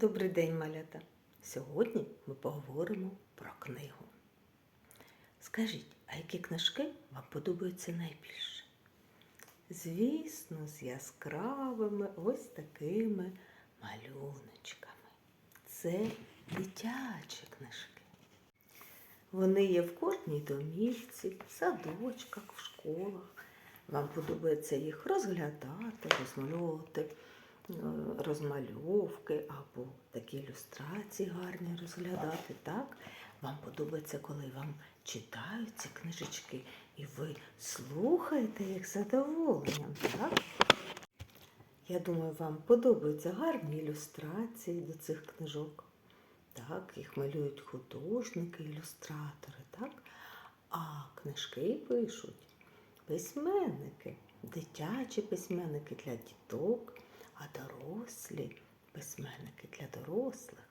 Добрий день, малята! Сьогодні ми поговоримо про книгу. Скажіть, а які книжки вам подобаються найбільше? Звісно, з яскравими ось такими малюночками. Це дитячі книжки. Вони є в кожній домівці, в садочках, в школах. Вам подобається їх розглядати, розмальовувати, розмальовки або такі ілюстрації гарні розглядати. Так? Вам подобається, коли вам читають ці книжечки, і ви слухаєте їх задоволенням. Так? Я думаю, вам подобаються гарні ілюстрації до цих книжок. Так, їх малюють художники, ілюстратори, так? А книжки пишуть письменники, дитячі письменники для діток, а дорослі письменники для дорослих.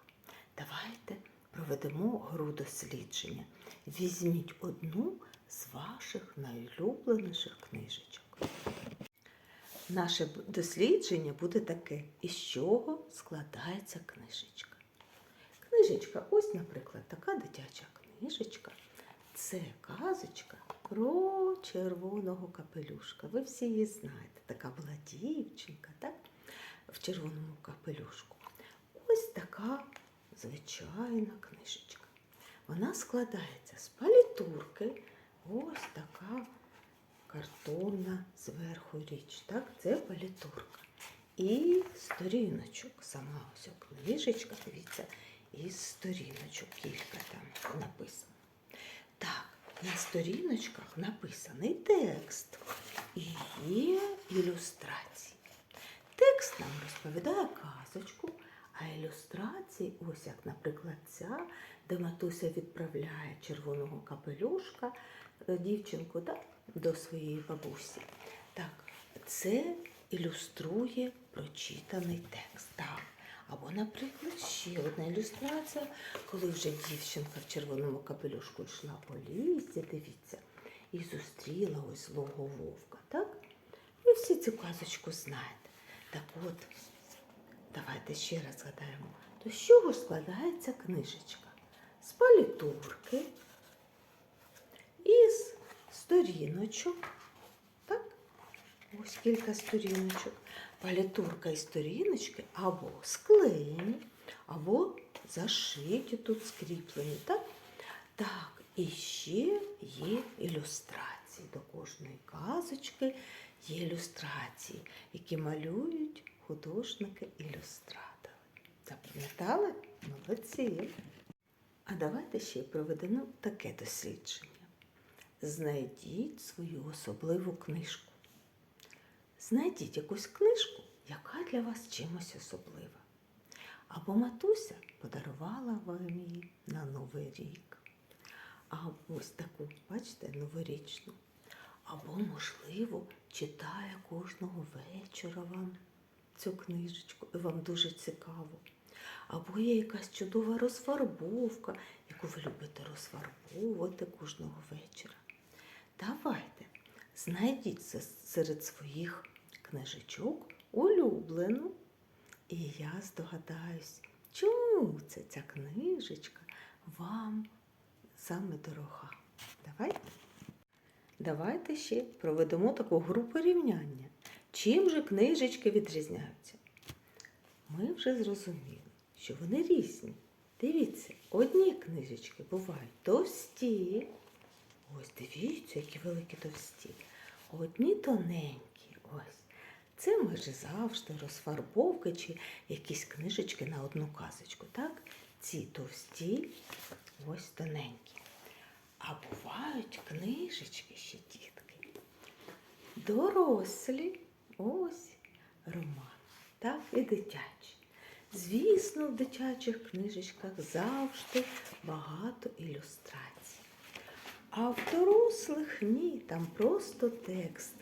Давайте проведемо гру дослідження. Візьміть одну з ваших найулюбленіших книжечок. Наше дослідження буде таке, із чого складається книжечка. Книжечка, ось, наприклад, така дитяча книжечка. Це казочка про червоного капелюшка. Ви всі її знаєте. Така була дівчинка, так? В червоному капелюшку. Ось така звичайна книжечка. Вона складається з палітурки. Ось така картонна зверху річ. Так, це палітурка. І сторіночок. Сама ось книжечка, дивіться, із сторіночок кілька там написано. Так, на сторіночках написаний текст і є ілюстрації. Текст нам розповідає казочку, а ілюстрації, ось як, наприклад, ця, де матуся відправляє червоного капелюшка е, дівчинку да, до своєї бабусі. Так, це ілюструє прочитаний текст. Так. Або, наприклад, ще одна ілюстрація, коли вже дівчинка в червоному капелюшку йшла по лісі, дивіться, і зустріла ось злого вовка. Так? Ви всі цю казочку знаєте. Так от, давайте ще раз згадаємо, то з чого складається книжечка? З палітурки, із сторіночок. Так? Ось кілька сторіночок. Палітурка і сторіночки або склеєні, або зашиті тут скріплені. Так? Так, і ще є ілюстрації. До кожної казочки є ілюстрації, які малюють художники-ілюстратори. Запам'ятали? Молодці. А давайте ще проведемо таке дослідження. Знайдіть свою особливу книжку. Знайдіть якусь книжку, яка для вас чимось особлива. Або матуся подарувала вам її на Новий рік. А ось таку, бачите, новорічну. Або, можливо, читає кожного вечора вам цю книжечку, і вам дуже цікаво. Або є якась чудова розфарбовка, яку ви любите розфарбовувати кожного вечора. Давайте знайдіть серед своїх книжечок улюблену. І я здогадаюсь, чому це ця книжечка вам саме дорога. Давайте. Давайте ще проведемо таку гру порівняння. Чим же книжечки відрізняються? Ми вже зрозуміли, що вони різні. Дивіться, одні книжечки бувають товсті. Ось дивіться, які великі товсті. Одні тоненькі. Ось. Це майже завжди розфарбовки чи якісь книжечки на одну казочку. Так? Ці товсті, ось тоненькі. А бувають книжечки. Дорослі, ось роман, так і дитячі. Звісно, в дитячих книжечках завжди багато ілюстрацій. А в дорослих ні, там просто текст.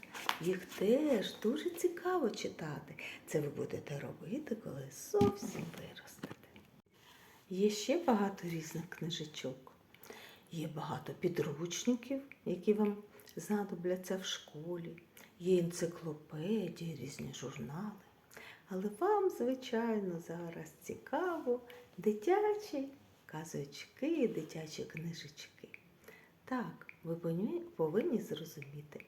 Їх теж дуже цікаво читати. Це ви будете робити, коли зовсім виростете. Є ще багато різних книжечок. Є багато підручників, які вам знадобляться в школі. Є енциклопедії, різні журнали. Але вам, звичайно, зараз цікаво дитячі казочки, дитячі книжечки. Так, ви повинні зрозуміти,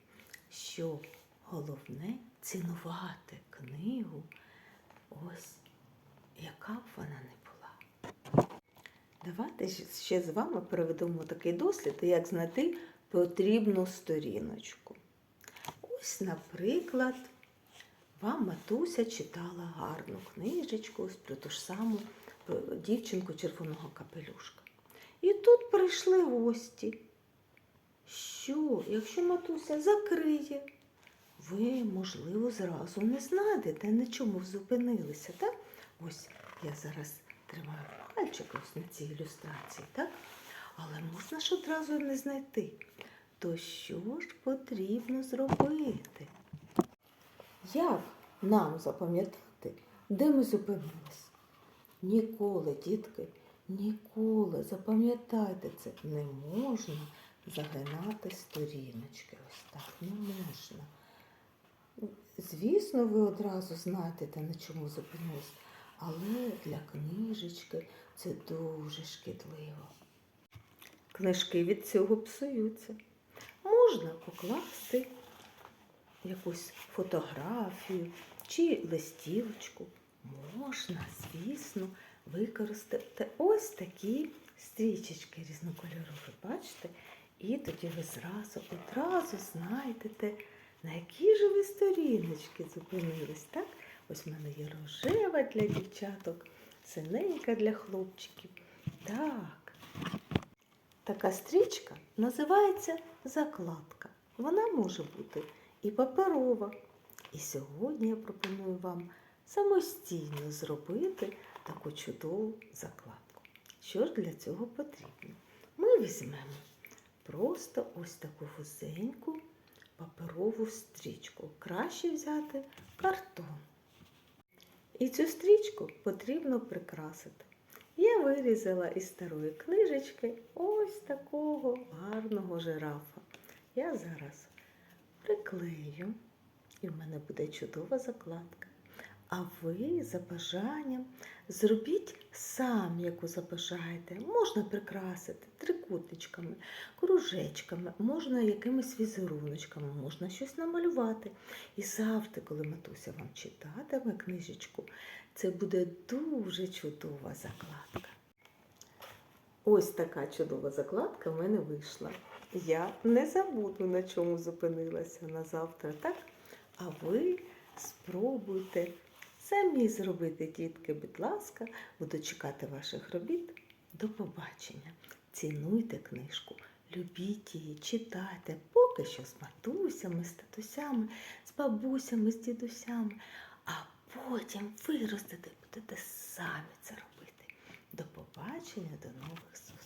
що головне цінувати книгу, ось яка б вона не була. Давайте ще з вами проведемо такий дослід, як знайти потрібну сторіночку. Ось, наприклад, вам матуся читала гарну книжечку про ту ж саму дівчинку червоного капелюшка. І тут прийшли гості. Що, якщо матуся закриє, ви, можливо, зразу не знайдете, на чому зупинилися, так? Ось я зараз тримаю пальчик ось на цій ілюстрації, так? Але можна ж одразу не знайти. То що ж потрібно зробити? Як нам запам'ятати, де ми зупинились? Ніколи, дітки, ніколи, запам'ятайте це, не можна загинати сторіночки. Ось так не можна. Звісно, ви одразу знайдете, на чому зупинились, але для книжечки це дуже шкідливо. Книжки від цього псуються. Можна покласти якусь фотографію чи листівочку. Можна, звісно, використати ось такі стрічечки різнокольорові, бачите? І тоді ви зразу одразу знайдете, на якій же ви сторіночки зупинились. Так? Ось в мене є рожева для дівчаток, синенька для хлопчиків. Так. Така стрічка називається закладка. Вона може бути і паперова. І сьогодні я пропоную вам самостійно зробити таку чудову закладку. Що ж для цього потрібно? Ми візьмемо просто ось таку вузеньку паперову стрічку. Краще взяти картон. І цю стрічку потрібно прикрасити. Я вирізала із старої книжечки ось такого гарного жирафа. Я зараз приклею, і в мене буде чудова закладка. А ви за бажанням зробіть сам, яку забажаєте. Можна прикрасити трикутничками, кружечками, можна якимись візеруночками, можна щось намалювати. І завжди, коли матуся вам читатиме книжечку, це буде дуже чудова закладка. Ось така чудова закладка в мене вийшла. Я не забуду, на чому зупинилася на завтра, так? А ви спробуйте самі зробити, дітки, будь ласка, буду чекати ваших робіт. До побачення. Цінуйте книжку, любіть її, читайте, поки що з матусями, з татусями, з бабусями, з дідусями, а потім виростете, будете самі це робити. До побачення, до нових зустрічей.